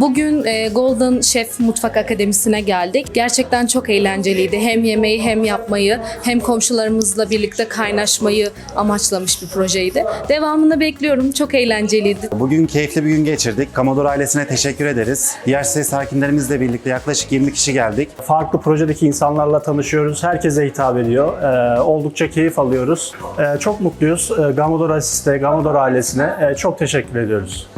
Bugün e, Golden Chef Mutfak Akademisi'ne geldik. Gerçekten çok eğlenceliydi. Hem yemeği hem yapmayı hem komşularımızla birlikte kaynaşmayı amaçlamış bir projeydi. Devamını bekliyorum. Çok eğlenceliydi. Bugün keyifli bir gün geçirdik. Commodore ailesine teşekkür ederiz. Diğer site sakinlerimizle birlikte yaklaşık 20 kişi geldik. Farklı projedeki insanlarla tanışıyoruz. Herkese hitap ediyor. Ee, oldukça keyif alıyoruz. Ee, çok mutluyuz. Ee, Gamodor Asiste, Gamodor ailesine ee, çok teşekkür ediyoruz.